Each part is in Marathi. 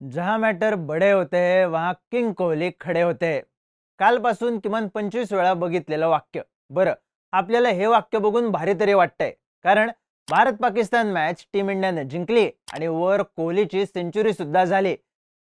जहां मॅटर बडे होते हैं, वहां किंग कोहली खडे होते. कालपासून किमान पंचवीस वेळा बघितलेलं वाक्य. बरं आपल्याला हे वाक्य बघून भारी तरी वाटतंय. कारण भारत पाकिस्तान मॅच टीम इंडियाने जिंकली आणि वर कोहलीची सेंचुरी सुद्धा झाली.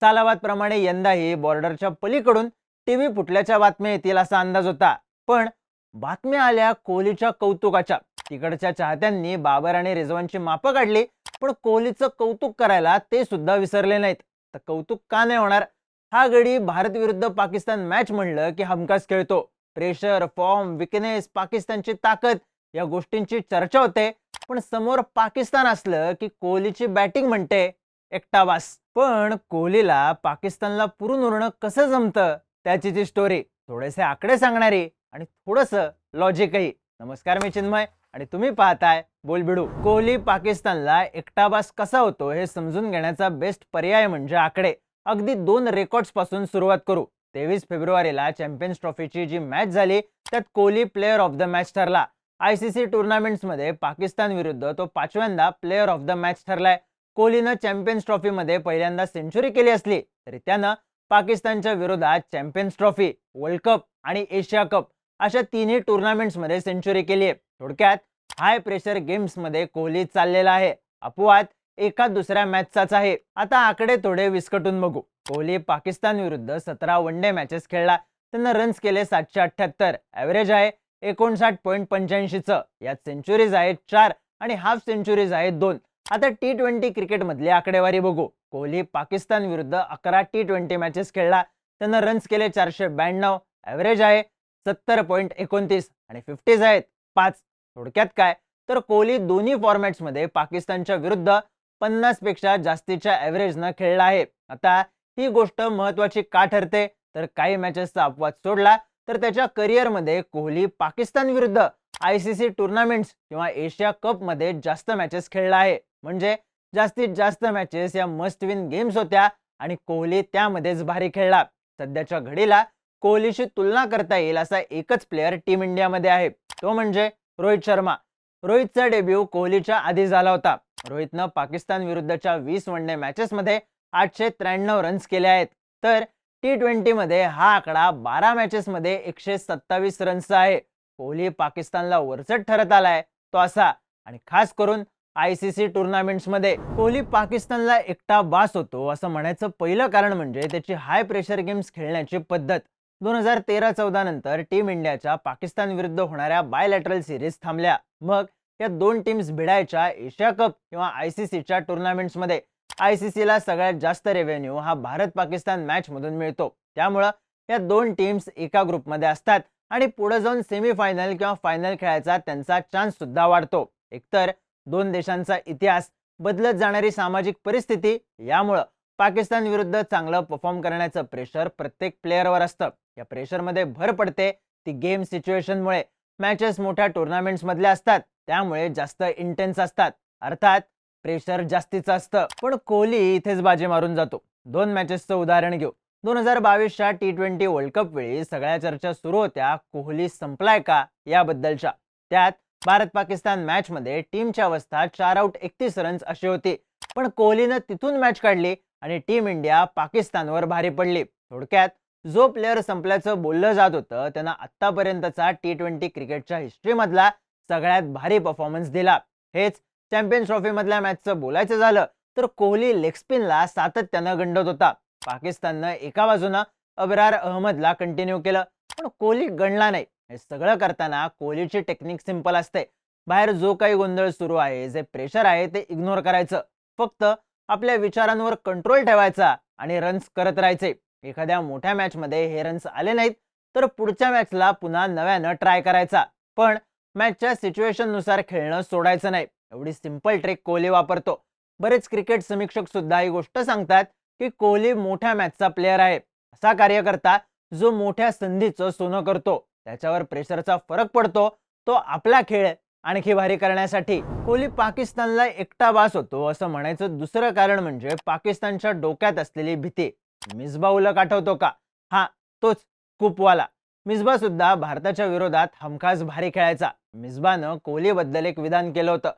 सालावादप्रमाणे यंदाही बॉर्डरच्या पलीकडून टीव्ही फुटल्याच्या बातम्या येतील असा अंदाज होता. पण बातम्या आल्या कोहलीच्या कौतुकाच्या. तिकडच्या चाहत्यांनी बाबर आणि रिझवानची मापं काढली पण कोहलीचं कौतुक करायला ते सुद्धा विसरले नाहीत. तर कौतुक का नाही होणार? हा गडी भारत विरुद्ध पाकिस्तान मॅच म्हणलं की हमखास खेळतो. प्रेशर फॉर्म विकनेस पाकिस्तानची ताकद या गोष्टींची चर्चा होते. पण समोर पाकिस्तान असलं की कोहलीची बॅटिंग म्हणते एकटा बास पण कोहलीला पाकिस्तानला पुरून उरणं कसं जमतं? त्याची ती स्टोरी थोडेसे आकडे सांगणारी आणि थोडंसं लॉजिकही नमस्कार मी चिन्मय. आणि तुम्ही पाहताय बोलबिडू कोहली पाकिस्तानला एकटाबास कसा होतो हे समजून घेण्याचा बेस्ट पर्याय म्हणजे आकडे. अगदी दोन रेकॉर्ड्सपासून सुरुवात करू. तेवीस फेब्रुवारीला चॅम्पियन्स ट्रॉफीची जी मॅच झाली त्यात Kohli player of the match ठरला. आय सी सी टुर्नामेंट्समध्ये पाकिस्तान विरुद्ध तो पाचव्यांदा प्लेअर ऑफ द मॅच ठरलाय. कोहलीनं चॅम्पियन्स ट्रॉफीमध्ये पहिल्यांदा सेंचुरी केली असली तरी त्यानं पाकिस्तानच्या विरोधात चॅम्पियन्स ट्रॉफी वर्ल्ड कप आणि एशिया कप अशा तिन्ही टुर्नामेंट्समध्ये सेंचुरी केली आहे थोडक्यात हाय प्रेशर गेम्समध्ये कोहली चाललेला आहे. अपवाद एका दुसऱ्या मॅचचाच आहे. आता आकडे थोडे विस्कटून बघू. कोहली पाकिस्तान विरुद्ध सतरा वन डे मॅचेस खेळला. त्यांना रन्स केले सातशे अठ्ठ्याहत्तर. ॲव्हरेज आहे एकोणसाठ पॉईंट पंच्याऐंशीचं. यात सेंचुरीज आहेत चार आणि हाफ सेंचुरीज आहेत दोन. आता टी ट्वेंटी क्रिकेटमधली आकडेवारी बघू. कोहली पाकिस्तान विरुद्ध अकरा टी ट्वेंटी मॅचेस खेळला. त्यानं रन्स केले चारशे ब्याण्णव. ॲव्हरेज आहे सत्तर पॉईंट एकोणतीस आणि फिफ्टीज आहेत पाच. थोडक्यात काय? तर कोहली दोन्ही फॉर्मॅट्समध्ये पाकिस्तानच्या विरुद्ध पन्नासपेक्षा जास्तीच्या ॲव्हरेजनं खेळला आहे. आता ही गोष्ट महत्वाची का ठरते? तर काही मॅचेसचा अपवाद सोडला तर त्याच्या करिअरमध्ये कोहली पाकिस्तान विरुद्ध आय सी सी टुर्नामेंट्स किंवा एशिया कपमध्ये जास्त मॅचेस खेळला आहे. म्हणजे जास्तीत जास्त मॅचेस या मस्ट विन गेम्स होत्या आणि कोहली त्यामध्येच भारी खेळला. सध्याच्या घडीला कोहलीशी तुलना करता येईल असा एकच प्लेअर टीम इंडियामध्ये आहे. तो म्हणजे रोहित शर्मा. रोहितचा डेब्यू कोहलीच्या आधी झाला होता. रोहितनं पाकिस्तान विरुद्धच्या वीस वन डे मॅचेसमध्ये आठशे त्र्याण्णव रन्स केले आहेत. तर टी ट्वेंटीमध्ये हा आकडा बारा मॅचेसमध्ये एकशे सत्तावीस रन्सचा आहे. कोहली पाकिस्तानला वरचट ठरत आलाय तो असा. आणि खास करून आय सी सी टुर्नामेंट्समध्ये कोहली पाकिस्तानला एकटा बास होतो असं म्हणायचं पहिलं कारण म्हणजे त्याची हाय प्रेशर गेम्स खेळण्याची पद्धत. दोन हजार तेरा चौदा नंतर टीम इंडियाच्या पाकिस्तान विरुद्ध होणाऱ्या बायलॅटरल सिरीज थांबल्या. मग या दोन टीम्स भिडायच्या एशिया कप किंवा आय सी सीच्या टुर्नामेंट्समध्ये आय सी सीला सगळ्यात जास्त रेव्हेन्यू हा भारत पाकिस्तान मॅच मधून मिळतो. त्यामुळं या दोन टीम्स एका ग्रुपमध्ये असतात आणि पुढे जाऊन सेमीफायनल किंवा फायनल खेळायचा त्यांचा चान्स सुद्धा वाढतो. एकतर दोन देशांचा इतिहास बदलत जाणारी सामाजिक परिस्थिती यामुळं पाकिस्तान विरुद्ध चांगलं परफॉर्म करण्याचं प्रेशर प्रत्येक प्लेअरवर असतं. या प्रेशरमध्ये भर पडते. ती गेम सिच्युएशनमुळे मॅचेस मोठ्या टुर्नामेंट्स मधल्या असतात. त्यामुळे जास्त इंटेन्स असतात. अर्थात प्रेशर जास्तीचं असतं. पण कोहली इथेच बाजी मारून जातो. दोन मॅचेसचं उदाहरण घेऊ. दोन हजार बावीसच्या टी ट्वेंटी वर्ल्ड कप वेळी सगळ्या चर्चा सुरू होत्या. कोहली संपलाय का? याबद्दलच्या. त्यात भारत पाकिस्तान मॅचमध्ये टीमची अवस्था चार आउट एकतीस रन्स अशी होती. पण कोहलीनं तिथून मॅच काढली. आणि टीम इंडिया पाकिस्तानवर भारी पडली. थोडक्यात जो प्लेअर संपल्याचं बोललं जात होतं त्यांना आत्तापर्यंतचा टी ट्वेंटी क्रिकेटच्या हिस्ट्रीमधला सगळ्यात भारी परफॉर्मन्स दिला. हेच चॅम्पियन्स ट्रॉफीमधल्या मॅचचं बोलायचं झालं तर कोहली लेग स्पिनला सातत्यानं गंडत होता. पाकिस्ताननं एका बाजूनं अबरार अहमदला कंटिन्यू केलं पण कोहली गणला नाही. हे सगळं करताना कोहलीची टेक्निक सिंपल असते. बाहेर जो काही गोंधळ सुरू आहे जे प्रेशर आहे ते इग्नोर करायचं. फक्त आपल्या विचारांवर कंट्रोल ठेवायचा आणि रन्स करत राहायचे. एखाद्या मोठ्या मॅचमध्ये हे रन्स आले नाहीत तर पुढच्या मॅचला पुन्हा नव्यानं ट्राय करायचा. पण मॅचच्या सिच्युएशननुसार खेळणं सोडायचं नाही. एवढी सिंपल ट्रिक कोहली वापरतो. बरेच क्रिकेट समीक्षक सुद्धा ही गोष्ट सांगतात की कोहली मोठ्या मॅचचा प्लेअर आहे. असा कार्यकर्ता जो मोठ्या संधीचं सोनं करतो त्याच्यावर प्रेशरचा फरक पडतो तो आपला खेळ आणखी भारी करण्यासाठी कोहली पाकिस्तानला एकटा बास होतो असं म्हणायचं दुसरं कारण म्हणजे पाकिस्तानच्या डोक्यात असलेली भीती. मिसबा उलक आठवतो का? हा तोच कुपवाला. मिसबा सुद्धा भारताच्या विरोधात हमखास भारी खेळायचा. मिसबानं कोहलीबद्दल एक विधान केलं होतं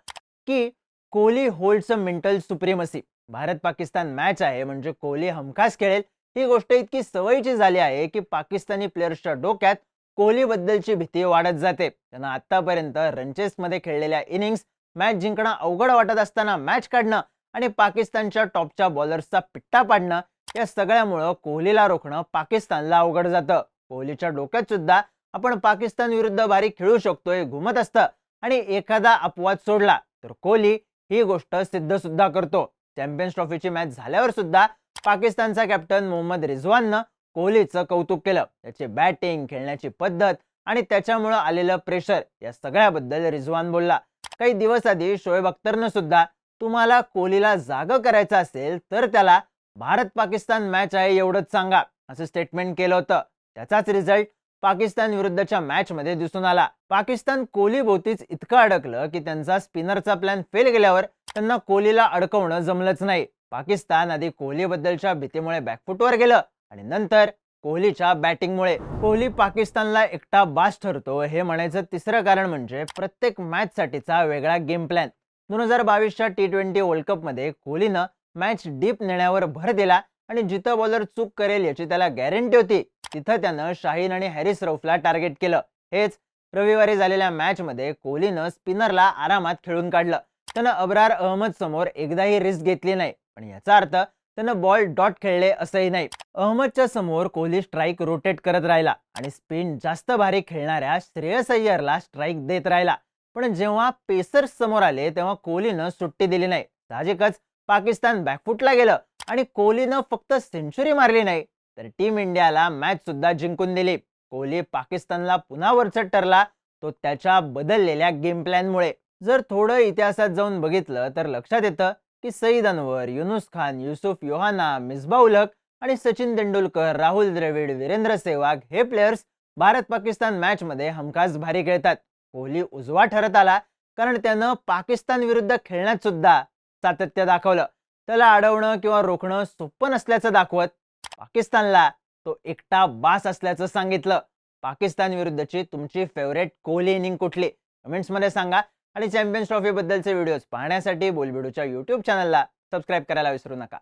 की Kohli holds a mental supremacy Bharat Pakistan match आहे म्हणजे कोहली हमखास खेळेल. ही गोष्ट इतकी सवयीची झाली आहे की पाकिस्तानी प्लेयर्सच्या डोक्यात कोहलीबद्दलची भीती वाढत जाते. त्यांना आतापर्यंत रनचेसमध्ये खेळलेल्या इनिंग्स मॅच जिंकणं अवघड वाटत असताना मॅच काढणं आणि पाकिस्तानच्या टॉपच्या बॉलर्सचा पिट्टा पाडणं या सगळ्यामुळं कोहलीला रोखणं पाकिस्तानला अवघड जातं. कोहलीच्या डोक्यात सुद्धा आपण पाकिस्तान विरुद्ध भारी खेळू शकतोय घुमत असतं आणि एखादा अपवाद सोडला तर कोहली ही गोष्ट सिद्ध सुद्धा करतो. चॅम्पियन्स ट्रॉफीची मॅच झाल्यावर सुद्धा पाकिस्तानचा कॅप्टन मोहम्मद रिझवाननं कोहलीचं कौतुक केलं. त्याची बॅटिंग खेळण्याची पद्धत आणि त्याच्यामुळं आलेलं प्रेशर या सगळ्याबद्दल रिझवान बोलला. काही दिवस आधी शोएब अख्तरनं सुद्धा तुम्हाला कोहलीला जागं करायचं असेल तर त्याला भारत पाकिस्तान मॅच आहे एवढंच सांगा असं स्टेटमेंट केलं होतं. त्याचाच रिझल्ट पाकिस्तान विरुद्धच्या मॅच मध्ये दिसून आला. पाकिस्तान कोहली भोवतीच इतकं अडकलं की त्यांचा स्पिनरचा प्लॅन फेल गेल्यावर त्यांना कोहलीला अडकवणं जमलंच नाही. पाकिस्तान आधी कोहलीबद्दलच्या भीतीमुळे बॅकफुटवर गेलं. आणि नंतर कोहलीच्या बॅटिंगमुळे कोहली पाकिस्तानला एकटा बास ठरतो हे म्हणायचं तिसरं कारण म्हणजे प्रत्येक मॅचसाठीचा वेगळा गेम प्लॅन दोन हजार बावीसच्या टी ट्वेंटी वर्ल्ड कपमध्ये कोहलीनं मॅच डीप नेण्यावर भर दिला आणि जिथं बॉलर चूक करेल याची त्याला गॅरंटी होती तिथं त्यानं शाहीन आणि हॅरिस रौफला टार्गेट केलं. हेच रविवारी झालेल्या मॅचमध्ये कोहलीनं स्पिनरला आरामात खेळून काढलं. त्यानं अब्रार अहमद समोर एकदाही रिस्क घेतली नाही. पण याचा अर्थ त्यानं बॉल डॉट खेळले असंही नाही. अहमदच्या समोर कोहली स्ट्राईक रोटेट करत राहिला आणि स्पिन जास्त भारी खेळणाऱ्या श्रेयस अय्यरला स्ट्राईक देत राहिला. पण जेव्हा पेसर्स समोर आले तेव्हा कोहलीनं सुट्टी दिली नाही. साहजिकच पाकिस्तान बॅकफुटला गेलं आणि कोहलीनं फक्त सेंचुरी मारली नाही तर टीम इंडियाला मॅच सुद्धा जिंकून दिली. कोहली पाकिस्तानला पुन्हा वरचट ठरला तो त्याच्या बदललेल्या गेम प्लॅनमुळे जर थोडं इतिहासात जाऊन बघितलं तर लक्षात येतं की सईद अनवर युनुस खान युसुफ योहाना मिसबा उलक आणि सचिन तेंडुलकर राहुल द्रविड वीरेंद्र सेहवाग हे प्लेयर्स भारत पाकिस्तान मॅच मध्ये हमखास भारी खेळतात. कोहली उजवा ठरत आला कारण त्यानं पाकिस्तान विरुद्ध खेळण्यात सुद्धा सातत्य दाखवलं. त्याला अडवणं किंवा रोखणं सोपं नसल्याचं दाखवत पाकिस्तानला तो एकटा बास असल्याचं सांगितलं. पाकिस्तान विरुद्धची तुमची फेवरेट कोहली इनिंग कुठली? कमेंट्समध्ये सांगा. आणि चॅम्पियन्स ट्रॉफीबद्दलचे व्हिडिओज पाहण्यासाठी बोलबिडूच्या यूट्यूब चॅनलला सबस्क्राईब करायला विसरू नका.